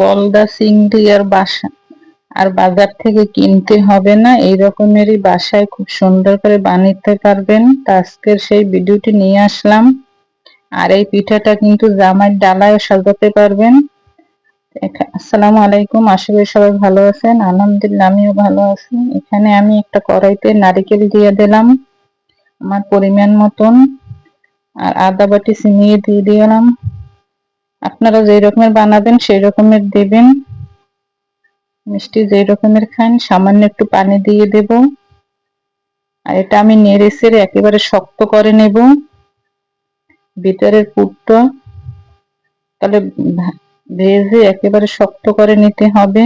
গলদা চিংড়ি আর বাসা আর বাজার থেকে কিনতে হবে না, এই রকমেরই বাসায় খুব সুন্দর করে বানাতে পারবেন। তা আজকের সেই ভিডিওটি নিয়ে আসলাম। আর এই পিঠাটা কিন্তু জামাই ডালায় সাজাতে পারবেন। আসসালামু আলাইকুম, আশা করি সবাই ভালো আছেন। আলহামদুলিল্লাহ, আমিও ভালো আছি। এখানে আমি একটা কড়াইতে নারিকেল দিয়ে দিলাম, আমার পরিমাণ মতন। আর আদা বাটি চিনিয়ে দিয়ে দিলাম। আপনারা যেই রকমের বানাবেন, সেই রকমের দেবেন। মিষ্টি যেই রকমের খান, সামান্য একটু পানি দিয়ে দেব। আর এটা আমি নেড়ে সেড়ে একেবারে শক্ত করে নেব। ভিতরের পুরটা তাহলে ভেজে একেবারে শক্ত করে নিতে হবে।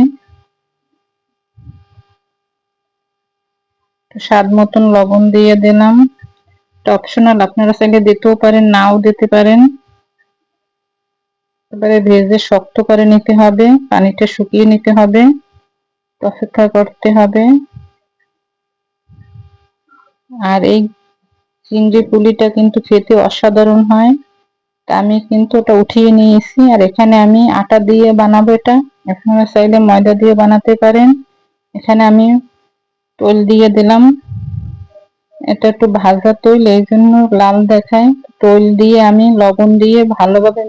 স্বাদ মতন লবণ দিয়ে দিলাম। অপশনাল আপনারা চাইলে দিতেও পারেন, নাও দিতে পারেন। এবারে ভেজে শক্ত করে নিতে হবে, পানিটা শুকিয়ে নিতে হবে, অপেক্ষা করতে হবে। আর এই চিংড়ি পুলিটা কিন্তু খেতে অসাধারণ হয়। তা আমি কিন্তু ওটা উঠিয়ে নিয়েছি, আর এখানে আমি আটা দিয়ে বানাবো এটা। আপনারা চাইলে ময়দা দিয়ে বানাতে পারেন। এখানে আমি তৈল দিয়ে দিলাম। এটা একটু ভাজা তৈল, এই জন্য লাল দেখায়। তৈল দিয়ে আমি লবণ দিয়ে ভালোভাবে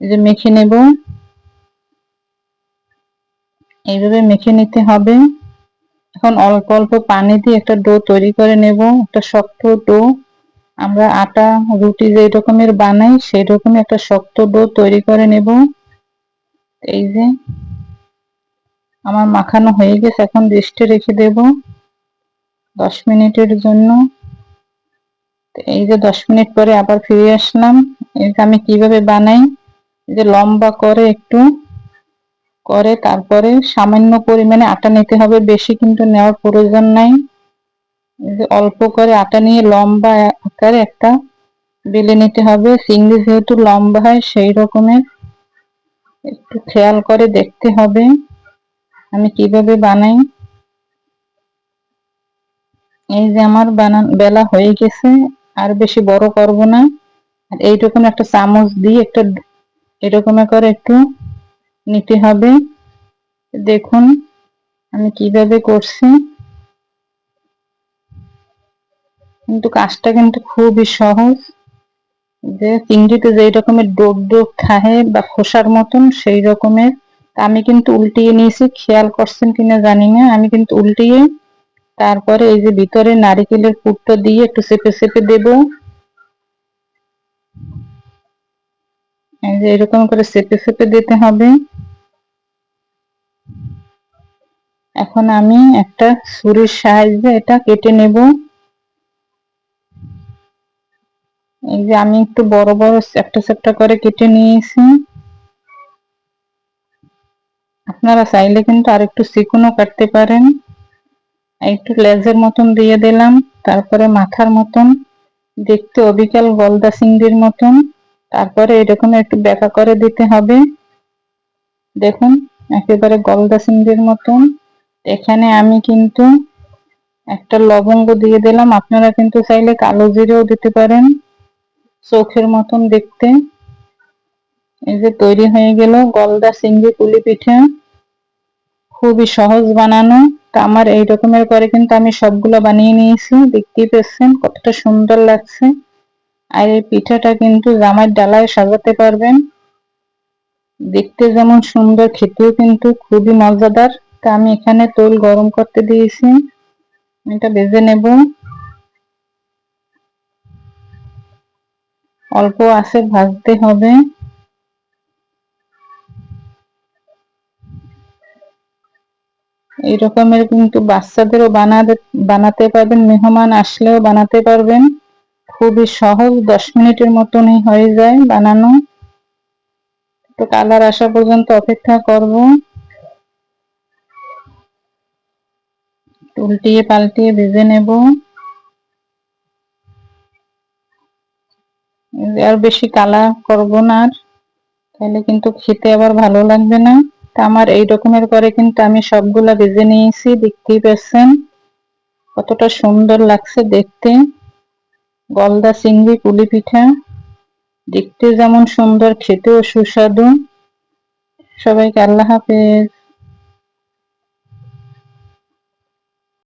যে মেখে নেব। এইভাবে মেখে নিতে হবে। এখন অল্প অল্প পানি দিয়ে একটা ডো তৈরি করে নেব, একটা শক্ত ডো। আমরা আটা, রুটি যে রকমের বানাই, সেই রকম একটা শক্ত ডো তৈরি করে নেব। এই যে আমার মাখানো হয়ে গেছে, এখন রেস্টে রেখে দেব দশ মিনিটের জন্য। এই যে দশ মিনিট পরে আবার ফিরে আসলাম। এটা আমি কীভাবে বানাই যে লম্বা করে একটু করে, তারপরে সামান্য পরিমাণে আটা নিতে হবে। বেশি কিন্তু নেওয়ার প্রয়োজন নাই। অল্প করে আটা নিয়ে লম্বা আকারে একটা বেলে নিতে হবে। চিংড়ি যেহেতু লম্বা হয়, সেই রকমের একটু খেয়াল করে দেখতে হবে। আমি কীভাবে বানাই? এই যে আমার বানান, বেলা হয়ে গেছে, আর বেশি বড় করব না। আর এইরকম একটা চামচ দিয়ে একটা এরকম করে একটু নিতে হবে। দেখুন, আমি কীভাবে করছি। কিন্তু কাজটা কিন্তু খুবই সহজ। যে চিংড়িতে যেই রকমের ডোক ডোক খাহে বা খোসার মতন, সেই রকমের। আমি কিন্তু উল্টিয়ে নিয়েছি, খেয়াল করছেন কিনা জানি না। আমি কিন্তু উল্টিয়ে তারপরে এই যে ভিতরে নারিকেলের পুরটা দিয়ে একটু চেপে চেপে দেব। এরকম করে চেপে চেপে দিতে হবে। এখন আমি একটা ছুরির সাহায্যে এটা কেটে নেব। এই যে আমি একটু বড় বড় একটা চেপটা করে কেটে নিয়েছি। আপনারা চাইলে কিন্তু আর একটু চিকুনও কাটতে পারেন। একটু লেজের মতন দিয়ে দিলাম, তারপরে মাথার মতন, দেখতে অবিকাল গলদা চিংড়ির মতন। তারপরে এরকম একটু বেঁকা করে দিতে হবে। দেখুন, একেবারে গলদা চিংড়ির মতন। এখানে আমি কিন্তু একটা লবঙ্গ দিয়ে দিলাম। আপনারা কিন্তু চাইলে কালো জিরেও দিতে পারেন। চোখের মতন দেখতে। এই যে তৈরি হয়ে গেল গলদা সিঙ্গি পুলি পিঠা খুবই সহজ বানানো। তা আমার এই রকমের করে কিন্তু আমি সবগুলো বানিয়ে নিয়েছি। দেখতেই পেয়েছেন কতটা সুন্দর লাগছে। আর এই পিঠাটা কিন্তু জামার ডালায় সাজাতে পারবেন। দেখতে যেমন সুন্দর, খেতেও কিন্তু খুবই মজাদার। তা আমি এখানে তোল গরম করতে দিয়েছি। এটা ভেজে নেব। অল্প আছে, ভাজতে হবে। এই রকমের কিন্তু বাচ্চাদেরও বানাতে বানাতে পারবেন, মেহমান আসলেও বানাতে পারবেন। খুবই সহজ, দশ মিনিটের মতনই হয়ে যায় বানানো। তো কালার আসা পর্যন্ত অপেক্ষা করব। উল্টিয়ে পাল্টিয়ে ভেজে নেব। আর বেশি কালা করব না আর। তাহলে কিন্তু খেতে আবার ভালো লাগবে না। তা আমার এই রকমের করে কিন্তু আমি সবগুলা ভেজে নিয়েছি, দেখতেই পাচ্ছেন। কতটা সুন্দর লাগছে দেখতে। গলদা চিংড়ি পুলি পিঠা। দেখতে যেমন সুন্দর খেতেও সুস্বাদু। সবাইকে আল্লাহ হাফেজ।